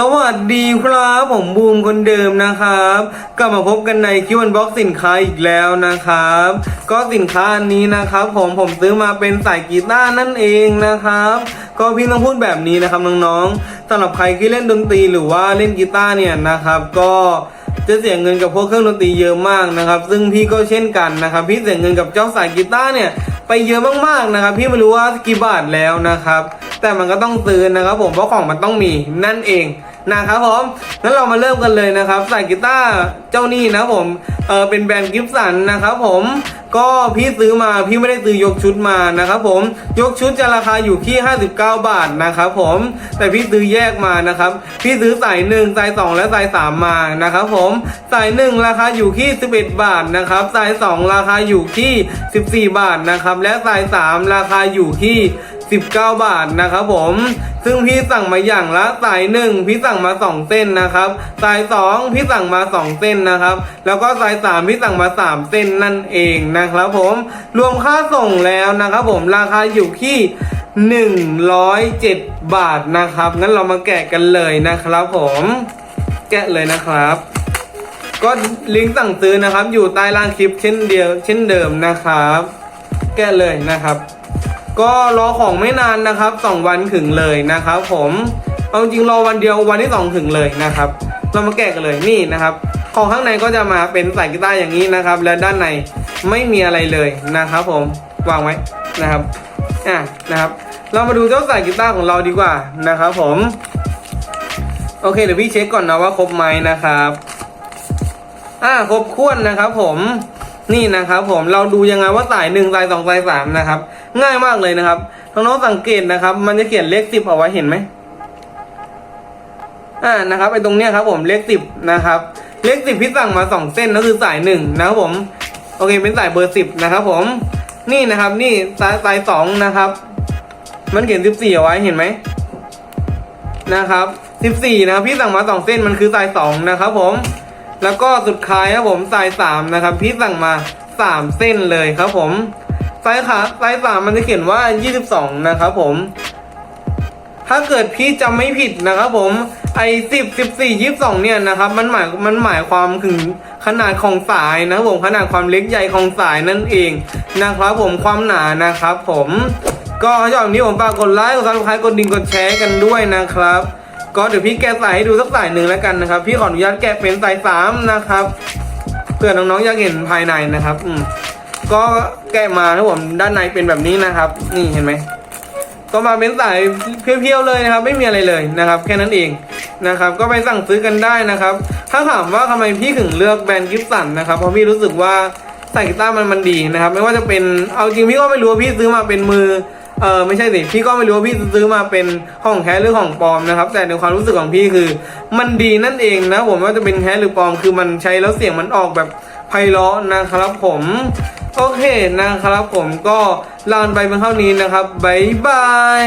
สวัสดีครับ ผมบูมคนเดิมนะครับ กลับมาพบกันในคิวันบ็อกสินค้าอีกแล้วนะครับ ก็สินค้าอันนี้นะครับ ผมผมซื้อมาเป็นสายกีตาร์นั่นเองนะครับ ก็พี่ต้องพูดแบบนี้นะครับน้องๆสำหรับใครที่เล่นดนตรีหรือว่าเล่นกีตาร์เนี่ยนะครับ ก็จะเสียเงินกับพวกเครื่องดนตรีเยอะมากนะครับ ซึ่งพี่ก็เช่นกันนะครับ พี่เสียเงินกับเจ้าสายกีตาร์เนี่ยไปเยอะมากๆนะครับ พี่ไม่รู้ว่ากี่บาทแล้วนะครับ แต่มันก็ต้องซื้อนะครับผมเพราะของมันต้องมีนั่นเองนะครับผมงั้นเรามาเริ่มกันเลยนะครับสายกีตาร์เจ้านี่นะผมเออเป็นแบรนด์กิฟสันนะครับผมก็พี่ซื้อมาพี่ไม่ได้ซื้อยกชุดมานะครับผมยกชุดจะราคาอยู่ที่ 59 บาทนะครับผมแต่พี่ซื้อแยกมานะครับพี่ซื้อสายหนึ่งสายสองและสายสามมานะครับผมสายหนึ่งราคาอยู่ที่ 11 บาทนะครับสายสองราคาอยู่ที่ 14 บาทนะครับและสายสามราคาอยู่ที่ 19 บาทนะครับผม ซึ่งพี่สั่งมาอย่างละสายหนึ่งพี่สั่งมา 2 เส้นนะครับ สาย 2 พี่สั่งมา 2 เส้นนะครับ แล้วก็สาย 3 พี่สั่งมา 3 เส้นนั่นเองนะครับผม รวมค่าส่งแล้วนะครับผมราคาอยู่ที่107 บาทนะครับ งั้นเรามาแกะกันเลยนะครับผม แกะเลยนะครับ ก็ลิงก์สั่งซื้อนะครับ อยู่ใต้ล่างคลิปเช่นเดียว เช่นเดิมนะครับ แกะเลยนะครับ ก็รอของไม่นานนะครับสองวันถึงเลยนะครับ ผมเอาจริงรอวันเดียววันที่สองถึงเลยนะครับ เรามาแกะกันเลยนี่นะครับ ของข้างในก็จะมาเป็นสายกีตาร์อย่างนี้นะครับ และด้านในไม่มีอะไรเลยนะครับ ผมวางไว้นะครับอะนะครับ เรามาดูเจ้าสายกีตาร์ของเราดีกว่านะครับ ผมโอเคเดี๋ยวพี่เช็คก่อนนะว่าครบไหมนะครับ อ่าครบถ้วนนะครับผม นี่นะครับผมเราดูยังไงว่าสายหนึ่งสายสองสายสามนะครับ ง่ายมากเลยนะครับน้องๆสังเกตนะครับ มันจะเขียนเลขสิบเอาไว้เห็นไหมอ่านะครับไอ้ตรงเนี้ยครับ ผมเลขสิบนะครับ เลขสิบพี่สั่งมาสองเส้นก็คือสายหนึ่งนะครับผมโอเคเป็นสายเบอร์สิบนะครับ ผม นี่นะครับ นี่สายสายสองนะครับ มันเขียนสิบสี่เอาไว้เห็นไหมนะครับสิบสี่นะครับ พี่สั่งมาสองเส้นมันคือสายสองนะครับ ผม แล้วก็สุดท้ายครับผมสายสามนะครับ พี่สั่งมาสามเส้นเลยครับผมสายขาสายสามมันจะเขียนว่ายี่สิบสองนะครับผม ถ้าเกิดพี่จำไม่ผิดนะครับผมไอ้สิบสิบสี่ยี่สิบสองเนี่ยนะครับ มันหมายมันหมายความถึงขนาดของสายนะครับผมขนาดความเล็กใหญ่ของสายนั่นเองนะครับผมความหนานะครับผมก็ชอบแบบนี้ผมฝากกดไลค์กดซับสไครต์กดดิ่งกดแชร์กันด้วยนะครับ ก็เดี๋ยวพี่แกะสายให้ดูสักสายหนึ่งแล้วกันนะครับ พี่ขออนุญาตแกะเป็นสายสามนะครับเพื่อน้องๆอยากเห็นภายในนะครับ อืมก็แกะมาครับผมด้านในเป็นแบบนี้นะครับ นี่เห็นไหมก็มาเป็นสายเพียวๆเลยนะครับ ไม่มีอะไรเลยนะครับ แค่นั้นเองนะครับ ก็ไปสั่งซื้อกันได้นะครับ ถ้าถามว่าทำไมพี่ถึงเลือกแบรนด์กิฟสันนะครับเพราะพี่รู้สึกว่าสายกีตาร์มันมันดีนะครับ ไม่ว่าจะเป็นเอาจริงพี่ก็ไม่รู้ว่าพี่ซื้อมาเป็นมือ เออไม่ใช่สิพี่ก็ไม่รู้ว่าพี่ซื้อมาเป็นของแท้หรือของปลอมนะครับ แต่ในความรู้สึกของพี่คือ มันดีนั่นเองนะผมว่าจะเป็นแท้หรือปลอมคือมันใช้แล้วเสียงมันออกแบบไพเราะนะครับผมโอเคนะครับผมก็ลาไปเป็นเท่านี้นะครับบ๊ายบาย